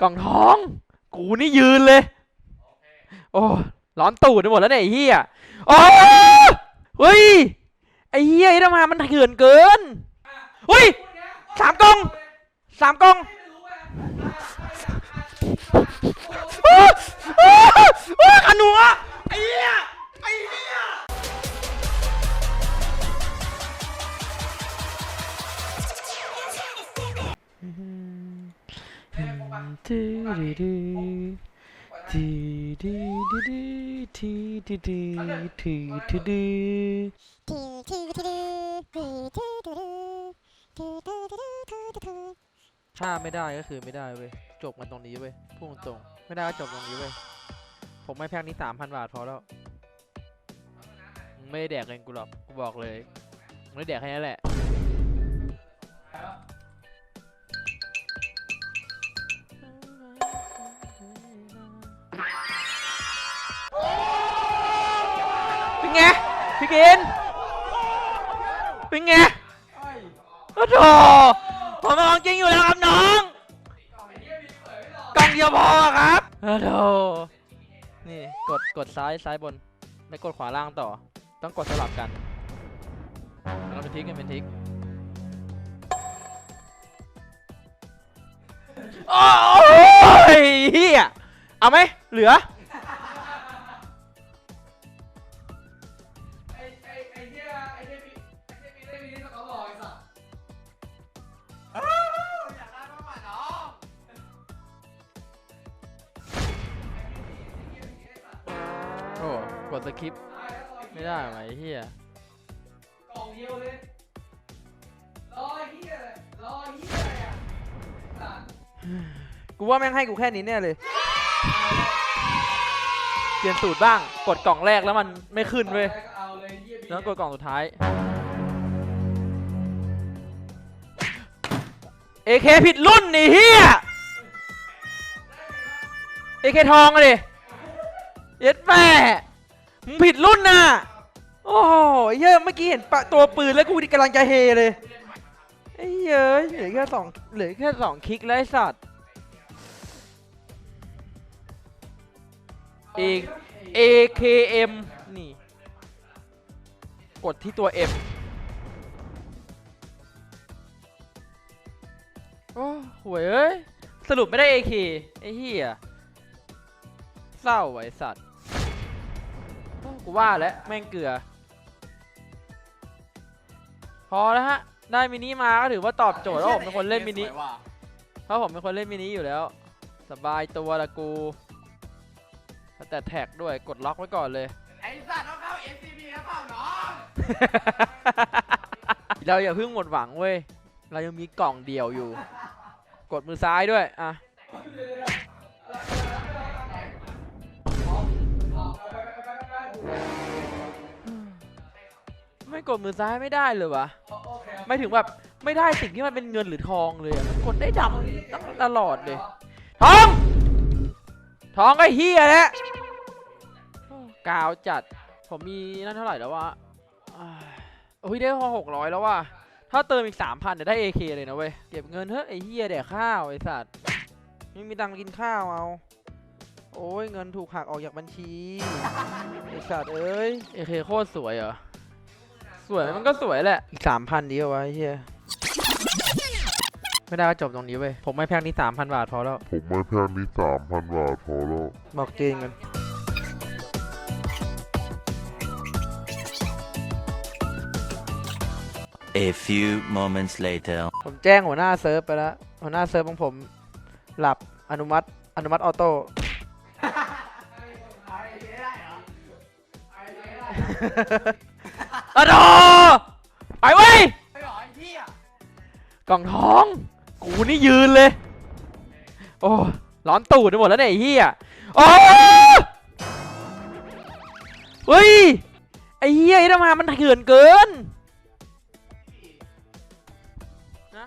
กล่องทอง กูนี่ยืนเลย โอ้ ร้อนตูดไปหมดแล้วเนี่ยไอ้เหี้ยโอ้เฮ้ย ไอ้เหี้ยไอ้ทำไมมันเถื่อนเกินเฮ้ยสามกล่องสามกล่องโอ้โอ้โอ้ขนัวไอ้เหี้ย ทีถ้าไม่ได้ก็คือไม่ได้เว้ยจบกันตรงนี้เว้ยพูดตรงไม่ได้ก็จบตรงนี้เว้ยผมไม่แพ็กนี้สามพันบาทพอแล้วไม่ได้แดกเงินกูหรอกกูบอกเลยไม่ได้แดกแค่นี้แหละ ไงพี่กินเป็นไงโอ้โหผมเป็นของจริงอยู่แล้วครับน้องกล่องเดียวพอครับโอ้โหนี่กดกดซ้ายซ้ายบนแล้วกดขวาล่างต่อ ต้องกดสลับกันเราเป็นทิกกันเป็นทิกโอ้ยเฮียเอาไหมเหลือ ดสคริปต์ไม่ได้ไหมเฮียกล่องเดียวเลยรอเหี้ยเลยรอเหี้ยอะไรอะสัสกูว่าแม่งให้กูแค่นี้แน่เลย เปลี่ยนสูตรบ้าง กดกล่องแรกแล้วมันไม่ขึ้นเว้ยอาก็เอาเลยเหี้ยพี่แล้วกดกล่องสุดท้าย AK ผิดรุ่นนี่เฮีย AK ทองอะดิเย็ดแม่มึง ผิดรุ่นน่ะ โอ้โหเยอะเมื่อกี้เห็นปะตัวปืนแล้วกูกำลังจะเฮเลยไอ้เฮ้ยอะเหลือแค่สองเหลือแค่สองคลิกแล้วไอ้สัตว์ A AKM นี่ กดที่ตัว M โอ้หวยเอ้ย สรุปไม่ได้ AK ไอ้เหี้ยเศร้าไว้สัตว์ กูว่าแล้วแม่งเกลือ พอแล้วฮะ ได้มินิมาก็ถือว่าตอบโจทย์แล้วผมเป็นคนเล่นมินิเพราะผมเป็นคนเล่นมินิอยู่แล้ว สบายตัวละกู แต่แท็กด้วยกดล็อกไว้ก่อนเลย ไอ้สัสต้องเข้า SCP แล้วเปล่าน้องเราอย่าเพิ่งหมดหวังเว้ย เรายังมีกล่องเดียวอยู่ กดมือซ้ายด้วย อะ กดมือซ้ายไม่ได้เลยวะโอเคไม่ถึงแบบไม่ได้สิ่งที่มันเป็นเงินหรือทองเลยอะมันกดได้ดำตั้งตลอดเลยทองทองก็เฮียแล้วโอ้กาวจัด ผมมีนั่นเท่าไหร่แล้ววะอ้ายโอ้ยได้พอหกร้อยแล้วว่ะถ้าเติมอีกสามพันเดี๋ยวได้ AK เลยนะเว้ยเก็บเงินเถอะไอ้เฮียแดกข้าวไอ้สัตว์ไม่มีตังค์กินข้าวเอาโอ้ยเงินถูกหักออกจากบัญชีไอ้สัตว์เอ้ย AK โคตรสวยเหรอ สวยมันก็สวยแหละ อีกสามพันดีกว่าไอ้เฮียไม่ได้ก็จบตรงนี้เว้ย ผมไม่แพงนี่สามพันบาทพอแล้ว ผมไม่แพงนี่สามพันบาทพอแล้ว บอกจริงกัน A few moments later. ผมแจ้งหัวหน้าเซิร์ฟไปแล้ว หัวหน้าเซิร์ฟของผม หลับอนุมัติ อนุมัติออโต้ไอ้เหี้ยได้เหรอไอ้เหี้ยได้อะโดไปเว้ยไม่หรอไอ้เหี้ยกล่องทอง กูนี่ยืนเลย โอ้ร้อนตูดไปหมดแล้วเนี่ยไอ้เหี้ยโอ้เฮ้ยไอ้เหี้ยไอ้ทำไมมันเถื่อนเกินนะ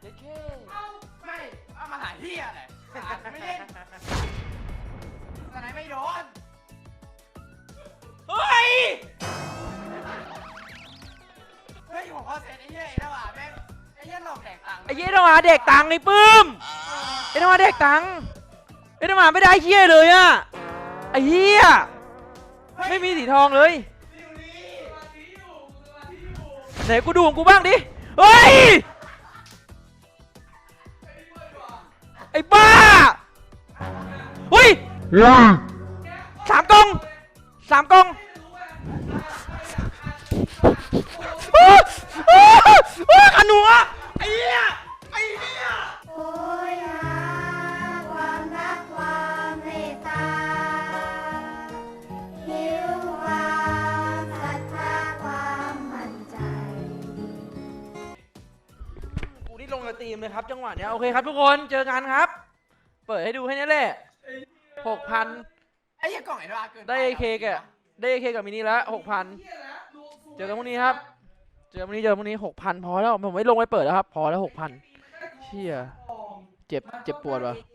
เจ๊เท่เอ้าไม่เอามาหาเหี้ยเลยสัสไม่เล่น มาเด็กตังในปื้มเอ็นมาเด็กตังเอ็นมาไม่ได้เฮี้ยเลยอะไอ้เฮี้ยไม่มีสีทองเลยไหนกูดูของกูบ้างดิเฮ้ยไอ้บ้าเฮ้ยสามกองสามกอง มเลยครับจังหวะเนี้ยโอเคครับทุกคนเจอกันครับ เปิดให้ดูแค่นี้แหละหกพันไอ้เหี้ยกล่องไหนวะเกินได้เอเคกะได้เอเคกับมินิแล้วหกพันเจอกันพรุ่งนี้ครับ เจอกันพรุ่งนี้เจอกันพรุ่งนี้หกพันพอแล้วผมไม่ลงไปเปิดแล้วครับ พอแล้วหกพันเชี่ยเจ็บเจ็บปวดว่ะโ